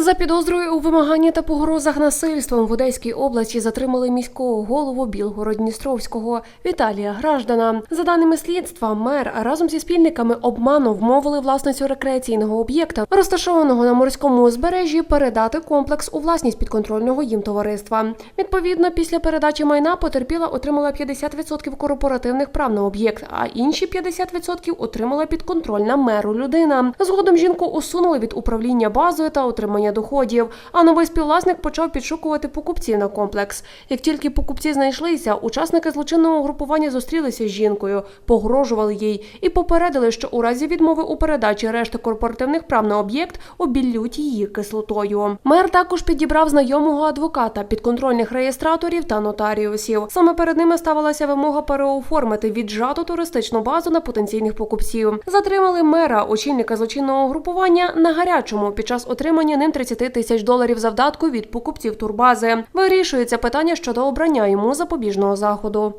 За підозрою у вимаганні та погрозах насильством в Одеській області затримали міського голову Білгород-Дністровського Віталія Граждана. За даними слідства, мер разом зі спільниками обману вмовили власницю рекреаційного об'єкта, розташованого на морському узбережжі, передати комплекс у власність підконтрольного їм товариства. Відповідно, після передачі майна потерпіла отримала 50% корпоративних прав на об'єкт, а інші 50% отримала підконтрольна меру людина. Згодом жінку усунули від управління базою та отримання доходів. А новий співвласник почав підшукувати покупців на комплекс. Як тільки покупці знайшлися, учасники злочинного групування зустрілися з жінкою, погрожували їй і попередили, що у разі відмови у передачі решти корпоративних прав на об'єкт обіллють її кислотою. Мер також підібрав знайомого адвоката, підконтрольних реєстраторів та нотаріусів. Саме перед ними ставилася вимога переоформити віджату туристичну базу на потенційних покупців. Затримали мера, очільника злочинного групування на гарячому під час отримання ним 30 тисяч доларів завдатку від покупців турбази. Вирішується питання щодо обрання йому запобіжного заходу.